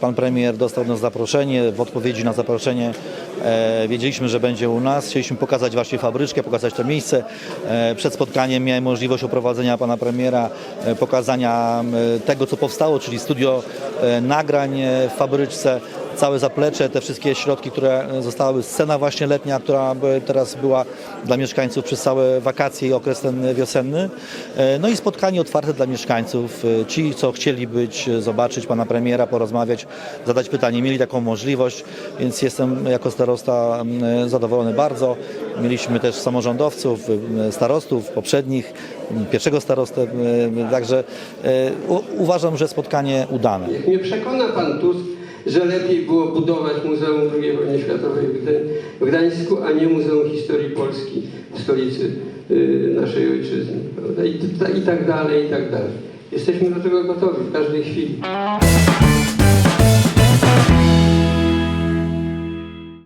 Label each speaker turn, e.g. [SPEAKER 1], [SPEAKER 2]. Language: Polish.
[SPEAKER 1] Pan premier dostał nas zaproszenie. W odpowiedzi na zaproszenie e, wiedzieliśmy, że będzie u nas. Chcieliśmy pokazać właśnie fabryczkę, pokazać to miejsce. E, przed spotkaniem miałem możliwość oprowadzenia pana premiera, e, pokazania e, tego, co powstało, czyli studio e, nagrań e, w fabryczce. Całe zaplecze, te wszystkie środki, które zostały, scena właśnie letnia, która teraz była dla mieszkańców przez całe wakacje i okres ten wiosenny. E, No i spotkanie otwarte dla mieszkańców. E, Ci, co chcieli być, zobaczyć pana premiera, porozmawiać, zadać pytanie, mieli taką możliwość, więc jestem jako starosta zadowolony bardzo. Mieliśmy też samorządowców, starostów poprzednich, pierwszego starostę, także e, uważam, że spotkanie udane.
[SPEAKER 2] Nie przekona pan Tusk, że lepiej było budować Muzeum II wojny światowej w Gdań- w Gdańsku, a nie Muzeum Historii Polski w stolicy y, naszej ojczyzny. I tak dalej, i tak dalej. Jesteśmy do tego gotowi w każdej chwili.